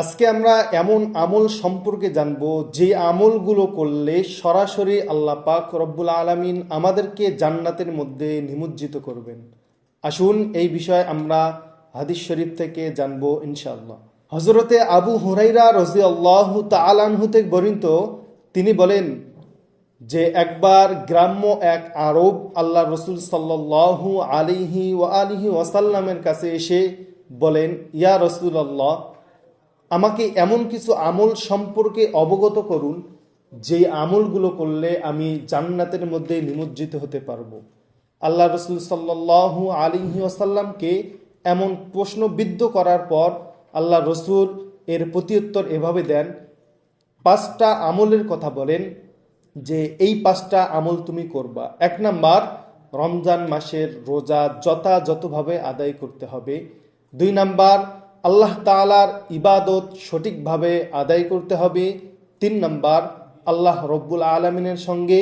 আজকে আমরা এমন আমল সম্পর্কে জানব, যে আমলগুলো করলে সরাসরি আল্লাহ পাক রব্বুল আলমিন আমাদেরকে জান্নাতের মধ্যে নিমজ্জিত করবেন। আসুন, এই বিষয়ে আমরা হাদিস শরীফ থেকে জানব ইনশাআল্লাহ। হজরতে আবু হুরাইরা রজি আল্লাহ তালানহু থেকে বর্ণিত, তিনি বলেন যে একবার গ্রাম্য এক আরব আল্লাহ রসুল সাল্লাহ আলিহি ও আলিহি ওয়াসাল্লামের কাছে এসে বলেন, ইয়া রসুল আল্লাহ আমাকে এমন কিছু আমল সম্পর্কে অবগত করুন যে আমলগুলো করলে আমি জান্নাতের মধ্যে নিমজ্জিত হতে পারব। আল্লাহ রসুল সাল্লাহ আলিহি ওয়াসাল্লামকে এমন প্রশ্নবিদ্ধ করার পর আল্লাহ রসুল এর প্রত্যুত্তর এভাবে দেন, পাঁচটা আমলের কথা বলেন, যে এই পাঁচটা আমল তুমি করবা। এক নাম্বার, রমজান মাসের রোজা যথাযথভাবে আদায় করতে হবে। দুই নাম্বার আল্লাহ তালার ইবাদত সঠিকভাবে আদায় করতে হবে। তিন নম্বর, আল্লাহ রব্বুল আলমিনের সঙ্গে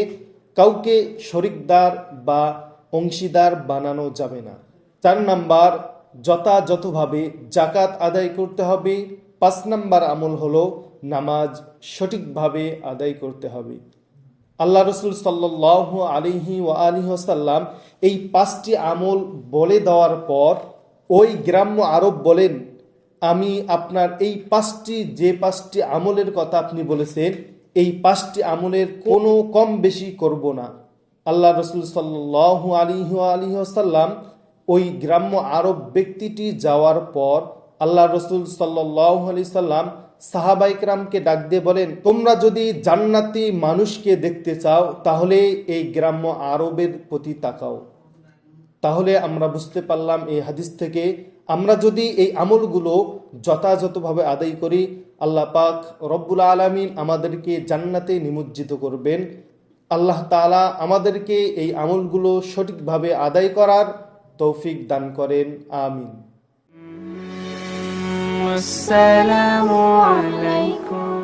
কাউকে শরিকদার বা অংশীদার বানানো যাবে না। চার নাম্বার, যথাযথভাবে জাকাত আদায় করতে হবে। পাঁচ নাম্বার আমল হলো নামাজ সঠিকভাবে আদায় করতে হবে। আল্লাহ রসুল সাল্লাহ আলিহি ও আলিহি সাল্লাম এই পাঁচটি আমল বলে দেওয়ার পর ওই গ্রাম্য আরব বলেন আমি আপনার এই পাঁচটি, যে পাঁচটি আমলের কথা আপনি বলেছেন, এই পাঁচটি আমলের কোনো কম বেশি করব না। আল্লাহ রসুল সাল্লাহ আলিহ আলিহ সাল্লাম ওই গ্রাম্য আরব ব্যক্তিটি যাওয়ার পর আল্লাহ রসুল সাল্লাহ আলি সাল্লাম সাহাবাইকরামকে ডাক দিয়ে বলেন, তোমরা যদি জান্নাতি মানুষকে দেখতে চাও, তাহলে এই গ্রাম্য আরবের প্রতি তাকাও। তাহলে আমরা বুঝতে পারলাম এই হাদিস থেকে আমরা যদি এই আমলগুলো যথাযথভাবে আদায় করি, আল্লাহ পাক রব্বুল আলমিন আমাদেরকে জান্নাতে নিমজ্জিত করবেন। আল্লাহ তালা আমাদেরকে এই আমলগুলো সঠিকভাবে আদায় করার তৌফিক দান করেন। আমিন। আসসালামু আলাইকুম।